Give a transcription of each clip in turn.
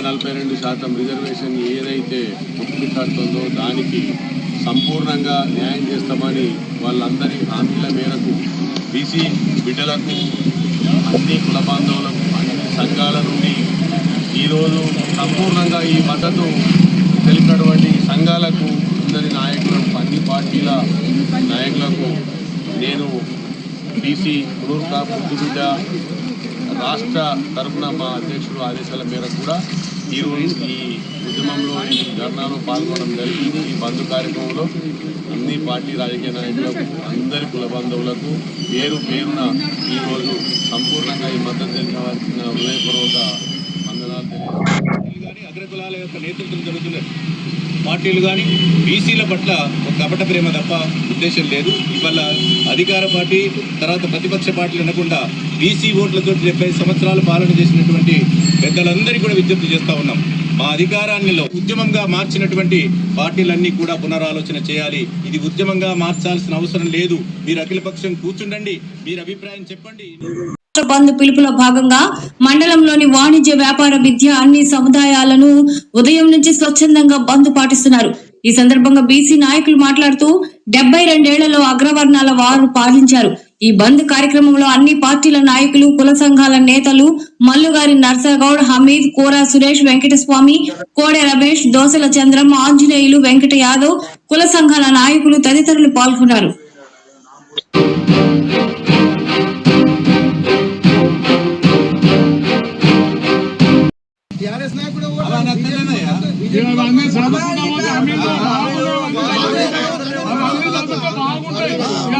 నలభై రెండు శాతం రిజర్వేషన్ ఏదైతే ఒప్పికడుతుందో దానికి సంపూర్ణంగా న్యాయం చేస్తామని వాళ్ళందరి హామీల మేరకు బీసీ బిడ్డలకు అన్ని కుల బాంధవులకు అన్ని సంఘాల నుండి ఈరోజు సంపూర్ణంగా ఈ మద్దతు తెలిపినటువంటి సంఘాలకు అందరి నాయకులకు అన్ని పార్టీల నాయకులకు నేను బీసీ పునరుద్ధ ముద్దుబిడ్డ రాష్ట్ర తరఫున మా అధ్యక్షుడు ఆదేశాల మేరకు కూడా ఈరోజు ఈ ఉద్యమంలో ఈ ధర్నాలో పాల్గొనడం జరిగింది. ఈ బంధు కార్యక్రమంలో అన్ని పార్టీ రాజకీయ నాయకులకు అందరి కుల బంధువులకు పేరు పేరున ఈరోజు సంపూర్ణంగా ఈ మద్దతు తెలియవలసిన హృదయపూర్వక వందనాలు తెలియజేస్తున్నారు కులాల యొక్క నేతృత్వం జరుగుతున్న పార్టీలు కానీ బీసీల పట్ల ఒక కపట ప్రేమ తప్ప ఉద్దేశం లేదు. ఇవాళ అధికార పార్టీ తర్వాత ప్రతిపక్ష పార్టీలు అనకుండా బీసీ ఓట్లతో డెబ్బై సంవత్సరాలు పాలన చేసినటువంటి పెద్దలందరికీ కూడా విజ్ఞప్తి చేస్తూ ఉన్నాం. మా అధికారాన్ని ఉద్యమంగా మార్చినటువంటి పార్టీలన్నీ కూడా పునరాలోచన చేయాలి. ఇది ఉద్యమంగా మార్చాల్సిన అవసరం లేదు. మీరు అఖిలపక్షం కూర్చుండండి. మీరు అభిప్రాయం చెప్పండి. రాష్ట్ర బంద్ పిలుపులో భాగంగా మండలంలోని వాణిజ్య వ్యాపార విద్య అన్ని సముదాయాలను ఉదయం నుంచి స్వచ్ఛందంగా బంద్ పాటిస్తున్నారు. ఈ సందర్భంగా బీసీ నాయకులు మాట్లాడుతూ డెబ్బై రెండేళ్ళలో అగ్రవర్ణాల వారు పాలించారు. ఈ బంద్ కార్యక్రమంలో అన్ని పార్టీల నాయకులు కుల సంఘాల నేతలు మల్లుగారి నర్సగౌడ్ హమీద్ కోరా సురేష్ వెంకటస్వామి కోడె రమేష్ దోసల చంద్రం ఆంజనేయులు వెంకట యాదవ్ కుల సంఘాల నాయకులు తదితరులు పాల్గొన్నారు.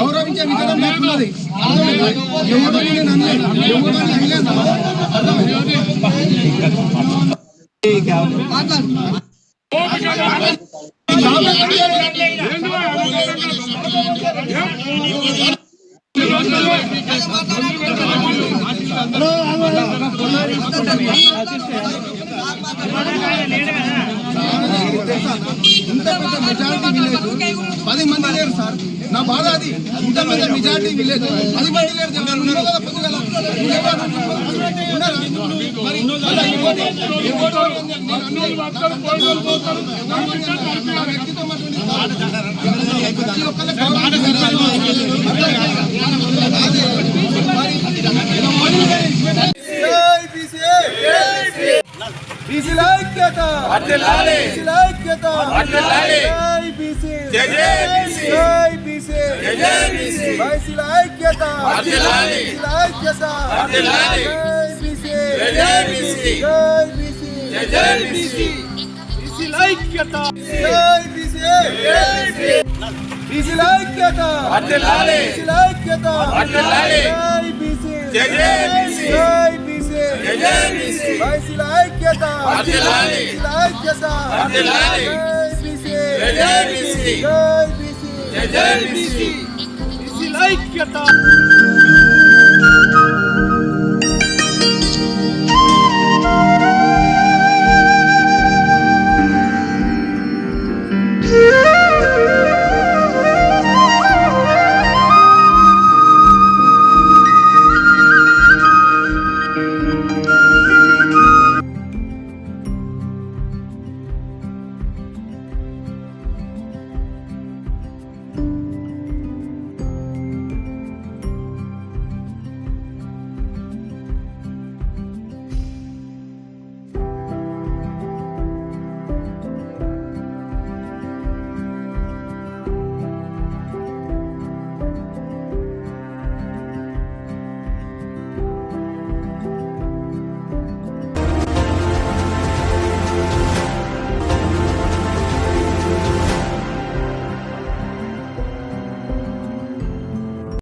గౌరవించే విధానం లేకున్నది ఎవరిని నేను అనలేదు. ఎవరిని అనలేదు. మాట్లాడు. ఇంత పెద్ద మెజారిటీ విలేజ్ పది మంది లేరు సార్. నా బాధ అది. ఇంత పెద్ద మెజారిటీ విలేజ్ పది మంది లేరు ఉన్నారు? నేను ఉన్నా కదా పొద్దుగాల. ఉండేవాడు. ఉన్నారా? మరి మళ్ళా ఇంకోటి, ఇంకోటి నేను అన్నది నా వ్యక్తిత్వం అటువంటి ప్రతి ఒక్కళ్ళకి జై బీసీ బీసీల ఐక్యత బీసీల ఐక్యత జై బీసీ జై బీసీ బీసీల ఐక్యత బీసీల ఐక్యత జై బీసీ జై బీసీ జై బీసీ బీసీల ఐక్యత జై బీసీ బీసీల ఐక్యత బీసీల ఐక్యత జై బీసీ జై బీసీ బీసీల ఐక్యత. బీసీల ఐక్యత. జై బీసీ. జై బీసీ. జై బీసీ ఐక్యత.